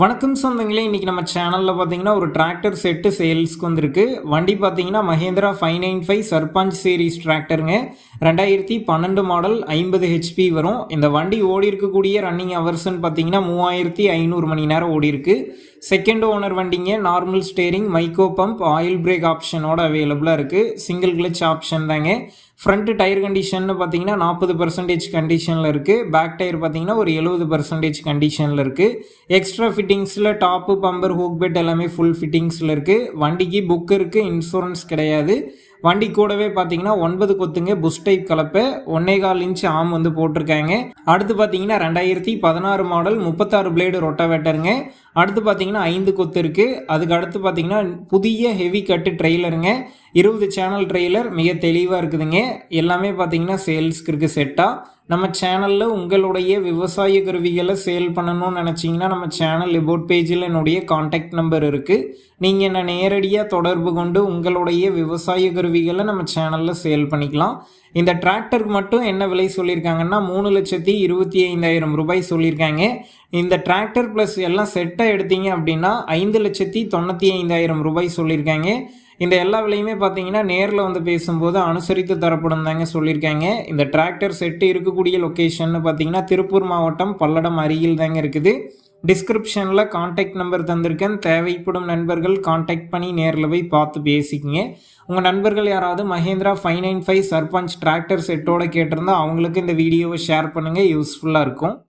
வணக்கம் சொந்தங்களே இன்றைக்கி நம்ம சேனலில் பார்த்தீங்கன்னா ஒரு டிராக்டர் செட்டு சேல்ஸ்க்கு வந்திருக்கு. வண்டி பார்த்தீங்கன்னா Mahindra five nine five Sarpanch series டிராக்டருங்க ரெண்டாயிரத்தி பன்னெண்டு மாடல் ஐம்பது ஹெச்பி வரும். இந்த வண்டி ஓடி இருக்கக்கூடிய ரன்னிங் ஹவர்ஸ்ன்னு பார்த்தீங்கன்னா மூவாயிரத்தி ஐநூறு மணி நேரம் ஓடி இருக்கு. செகண்ட் ஓனர் வண்டிங்க normal steering Mico pump oil brake ஆப்ஷனோட அவைலபிளாக இருக்குது சிங்கிள் கிளச் ஆப்ஷன் தாங்க. ஃப்ரண்ட் டயர் கண்டிஷன் பார்த்தீங்கன்னா நாற்பது பர்சன்டேஜ் கண்டிஷனில் இருக்குது பேக் டயர் பார்த்தீங்கன்னா ஒரு எழுபது பர்சன்டேஜ் கண்டிஷனில் இருக்குது எக்ஸ்ட்ரா ஃபிட்டிங்ஸில் டாப்பு பம்பர் ஹூக் பெட் எல்லாமே ஃபுல் ஃபிட்டிங்ஸில் இருக்குது வண்டிக்கு புக் இருக்குது இன்சூரன்ஸ் கிடையாது. வண்டி கூடவே பார்த்தீங்கன்னா ஒன்பது கொத்துங்க புஷ் டைப் கலப்பை. ஒன்னே கால் இன்ச் ஆம் வந்து போட்டிருக்காங்க. அடுத்து பார்த்தீங்கன்னா ரெண்டாயிரத்தி பதினாறு மாடல் முப்பத்தாறு பிளேடு ரொட்டாவேட்டருங்க அடுத்து பார்த்தீங்கன்னா ஐந்து கொத்து இருக்குது அதுக்கு அடுத்து பார்த்தீங்கன்னா புதிய ஹெவி கட்டு ட்ரெய்லருங்க இருபது சேனல் ட்ரெய்லர் மிக தெளிவாக இருக்குதுங்க. எல்லாமே பார்த்தீங்கன்னா சேல்ஸ்க்கு இருக்குது செட்டாக நம்ம சேனலில் உங்களுடைய விவசாய கருவிகளை சேல் பண்ணணும்னு நினச்சிங்கன்னா நம்ம சேனல் லிபோட் பேஜில் என்னுடைய காண்டாக்ட் நம்பர் இருக்குது நீங்கள் என்ன நேரடியாக தொடர்பு கொண்டு உங்களுடைய விவசாய கருவிகளை நம்ம சேனலில் சேல் பண்ணிக்கலாம். இந்த டிராக்டருக்கு மட்டும் என்ன விலை சொல்லியிருக்காங்கன்னா மூணு லட்சத்தி இருபத்தி ஐந்தாயிரம் ரூபாய் சொல்லியிருக்காங்க. இந்த டிராக்டர் ப்ளஸ் எல்லாம் செட்டாக எடுத்தீங்க அப்படின்னா ஐந்து லட்சத்தி தொண்ணூற்றி ஐந்தாயிரம் ரூபாய் சொல்லியிருக்காங்க. இந்த எல்லா விலையுமே பார்த்தீங்கன்னா நேரில் வந்து பேசும்போது அனுசரித்து தரப்படும் தாங்க சொல்லியிருக்காங்க. இந்த டிராக்டர் செட்டு இருக்கக்கூடிய லொக்கேஷன் பார்த்தீங்கன்னா திருப்பூர் மாவட்டம் பல்லடம் அருகில் தாங்க இருக்குது. டிஸ்கிரிப்ஷனில் காண்டாக்ட் நம்பர் தந்திருக்கேன். தேவைப்படும் நண்பர்கள் காண்டாக்ட் பண்ணி நேரில் போய் பார்த்து பேசிக்கிங்க. உங்கள் நண்பர்கள் யாராவது Mahindra five nine five Sarpanch tractor செட்டோட கேட்டிருந்தா அவங்களுக்கு இந்த வீடியோவை ஷேர் பண்ணுங்கள் யூஸ்ஃபுல்லாக இருக்கும்.